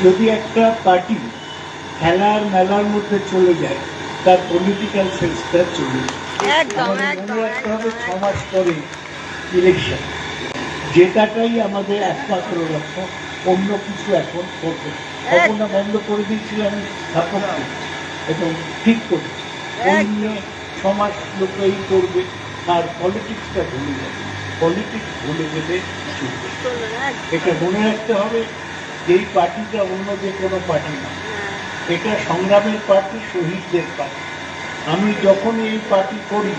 যদি একটা পার্টি খেলার মেলার মধ্যে চলে যায় তার পলিটিক্যাল সেন্সটা চলে মনে রাখতে হবে ছ মাস পরে ইলেকশন জেতাটাই আমাদের একমাত্র লক্ষ্য অন্য কিছু এখন করব না। হব না বন্ধ করে দিয়েছিলাম স্থাপন এবং ঠিক করেছি। ওই নিয়ে সমাজ লোকেই করবে আর পলিটিক্সটা ভুলে যাবে। পলিটিক্স ভুলে গেলে চলবে। এটা মনে রাখতে হবে। যে এই পার্টিটা অন্য যে কোনো পার্টি না, এটা সংগ্রামের পার্টি, শহীদদের পার্টি। আমি যখন এই পার্টি করি,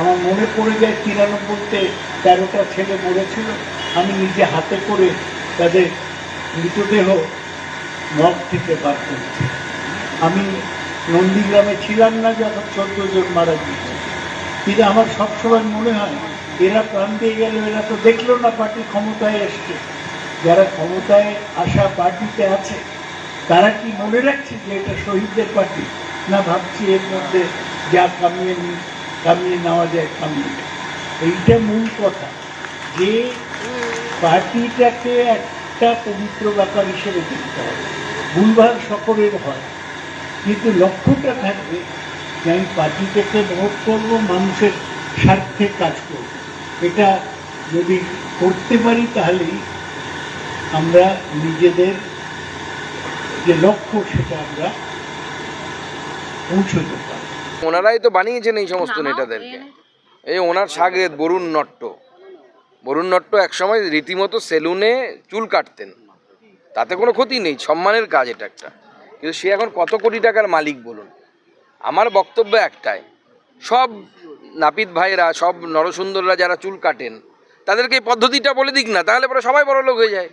আমার মনে পড়ে যায় তিরানব্বইতে তেরোটা ছেলে মরেছিল, আমি নিজে হাতে করে তাদের মৃতদেহ মগ থেকে বার করেছি। আমি নন্দীগ্রামে ছিলাম না, যখন চোদ্দ মারা গিয়েছে। কিন্তু আমার সবসময় মনে হয়, এরা প্রাণ দিয়ে গেল, এরা তো দেখল না পার্টি ক্ষমতায় এসছে। যারা ক্ষমতায় আসা পার্টিতে আছে, তারা কি মনে রাখছে যে এটা শহীদদের পার্টি? না ভাবছি এর মধ্যে যা কামিয়ে নি, কামিয়ে নেওয়া যায় কামিয়ে। এইটা মূল কথা। যে পার্টিটাকে একটা পবিত্র ব্যাপার হিসেবে দেখতে হবে। ভুলভাল সকলের হয়। কিন্তু লক্ষ্যটা থাকবে যে আমি পার্টিটাকে ভোট করব, মানুষের স্বার্থে কাজ করব। এটা যদি করতে পারি তাহলেই আমরা নিজেদের যে লক্ষ্য সেটা আমরা পৌঁছতে পারি। ওনারাই তো বানিয়েছেন এই সমস্ত নেতাদেরকে। এই ওনার সাগরেদ বরুণ নট্ট। বরুণ নট্ট একসময় রীতিমতো সেলুনে চুল কাটতেন। তাতে কোনো ক্ষতি নেই সম্মানের কাজ এটা একটা। কিন্তু সে এখন কত কোটি টাকার মালিক বলুন? আমার বক্তব্য একটাই সব নাপিত ভাইরা সব নরসুন্দররা যারা চুল কাটেন তাদেরকে এই পদ্ধতিটা বলে দিক না তাহলে পরে সবাই বড় লোক হয়ে যায়।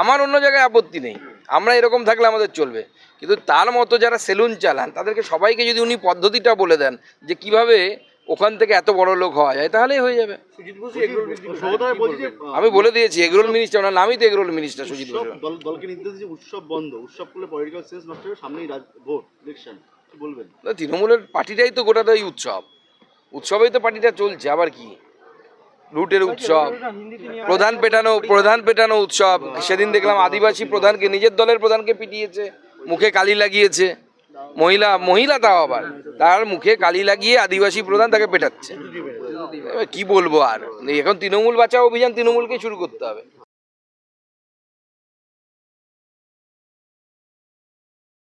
আমার অন্য জায়গায় আপত্তি নেই। আমরা এরকম থাকলে আমাদের চলবে। কিন্তু তার মতো যারা সেলুন চালান তাদেরকে সবাইকে যদি উনি পদ্ধতিটা বলে দেন যে কীভাবে ওখান থেকে এত বড় লোক হওয়া যায় তাহলেই হয়ে যাবে। আমি বলে দিয়েছি এগরোল মিনিস্টার ওনার নামই তো এগরোল মিনিস্টার সুজিত উৎসব দলকে নির্দেশ উৎসব বন্ধ। উৎসব করলে পলিটিক্যাল সেন্স নষ্ট হবে সামনেই ভোট ইলেকশন বলবেন? তৃণমূলের পার্টিটাই তো গোটাটাই উৎসব। উৎসবেই তো পার্টিটা চলছে আবার কি? রুটের উৎসব, প্রধান পেটানো প্রধান পেটানো উৎসব। সেদিন দেখলাম আদিবাসী প্রধানকে, নিজের দলের প্রধানকে পিটিয়েছে, মুখে কালি লাগিয়েছে। মহিলা মহিলা তাও আবার, তার মুখে কালি লাগিয়ে আদিবাসী প্রধান তাকে পেটাচ্ছে। কি বলব আর? এখন তৃণমূল বাঁচাও অভিযান তৃণমূলকে শুরু করতে হবে।